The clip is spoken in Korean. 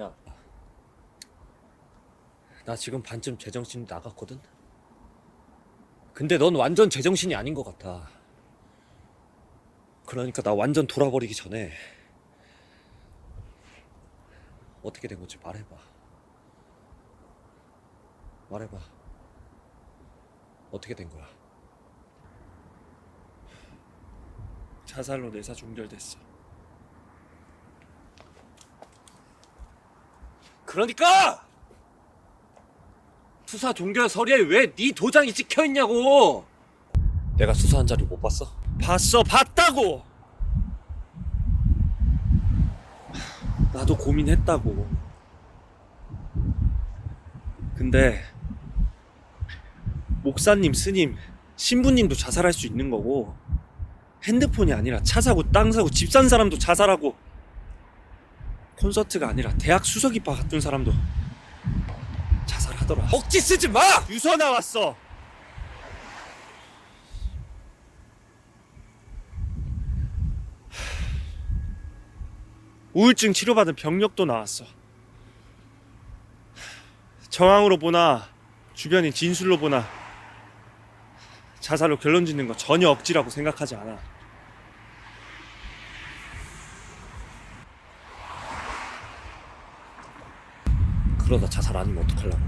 야, 나 지금 반쯤 제정신이 나갔거든. 근데 넌 완전 제정신이 아닌 것 같아. 그러니까 나 완전 돌아버리기 전에 어떻게 된 건지 말해봐. 말해봐. 어떻게 된 거야? 자살로 내사 종결됐어. 그러니까 수사 종결 서류에 왜 네 도장이 찍혀 있냐고. 내가 수사한 자료 못 봤어? 봤어, 봤다고. 나도 고민했다고. 근데 목사님, 스님, 신부님도 자살할 수 있는 거고 핸드폰이 아니라 차 사고 땅 사고 집 산 사람도 자살하고 콘서트가 아니라 대학 수석 입학 같은 사람도 자살하더라. 억지 쓰지 마. 유서 나왔어. 우울증 치료받은 병력도 나왔어. 정황으로 보나 주변인 진술로 보나 자살로 결론 짓는 거 전혀 억지라고 생각하지 않아. 그러다 자살 아니면 어떡하려고?